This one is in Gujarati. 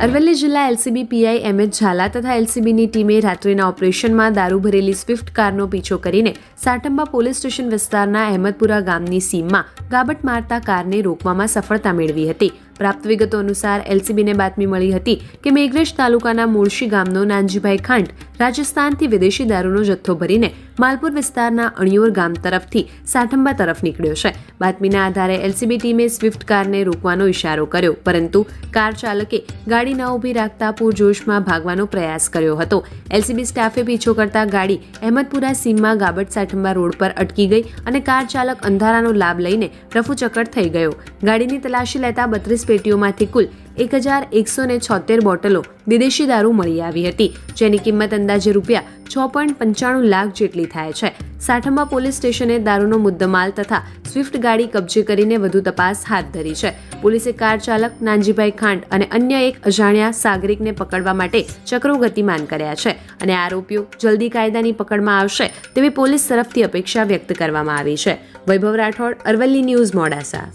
અરવલ્લી જિલ્લા એલસીબી એમ એચ ઝાલા તથા એલસીબીની ટીમે રાત્રિના ઓપરેશનમાં દારૂ ભરેલી સ્વિફ્ટ કારનો પીછો કરીને સાટંબા પોલીસ સ્ટેશન વિસ્તારના અહેમદપુરા ગામની સીમમાં ગાબટ મારતા કારને રોકવામાં સફળતા મેળવી હતી. પ્રાપ્ત વિગતો અનુસાર એલસીબીને બાતમી મળી હતી કે મેઘરેશ તાલુકાના મુળશી ગામનો નાનજીભાઈ ખાંડ રાજસ્થાનથી વિદેશી દારૂનો જથ્થો ભરીને માલપુર વિસ્તારના અણિયોર ગામ તરફથી સાઠંબા તરફ નીકળ્યો છે. બાતમીના આધારે એલસીબી ટીમે સ્વિફ્ટ કારને રોકવાનો ઇશારો કર્યો, પરંતુ કાર ચાલકે ગાડી ન ઊભી રાખતા પૂરજોશમાં ભાગવાનો પ્રયાસ કર્યો હતો. એલસીબી સ્ટાફે પીછો કરતા ગાડી અહેમદપુરા સીમમાં ગાબડ સાઠંબા રોડ પર અટકી ગઈ અને કાર ચાલક અંધારાનો લાભ લઈને રફુચક્કર થઈ ગયો. ગાડીની તલાશી લેતા બત્રીસ પેટીઓમાંથી કુલ એક હજાર એકસો ને છોતેર બોટલો વિદેશી દારૂ મળી આવી હતી, જેની કિંમત અંદાજે રૂપિયા છ પોઈન્ટ પંચાણું લાખ જેટલી થાય છે. સાઠંબા પોલીસ સ્ટેશને દારૂનો મુદ્દમાલ તથા સ્વિફ્ટ ગાડી કબજે કરીને વધુ તપાસ હાથ ધરી છે. પોલીસે કાર ચાલક નાનજીભાઈ ખાંડ અને અન્ય એક અજાણ્યા સાગરિકને પકડવા માટે ચક્રો ગતિમાન કર્યા છે અને આરોપીઓ જલ્દી કાયદાની પકડમાં આવશે તેવી પોલીસ તરફથી અપેક્ષા વ્યક્ત કરવામાં આવી છે. વૈભવ રાઠોડ, અરવલ્લી ન્યૂઝ મોડાસા.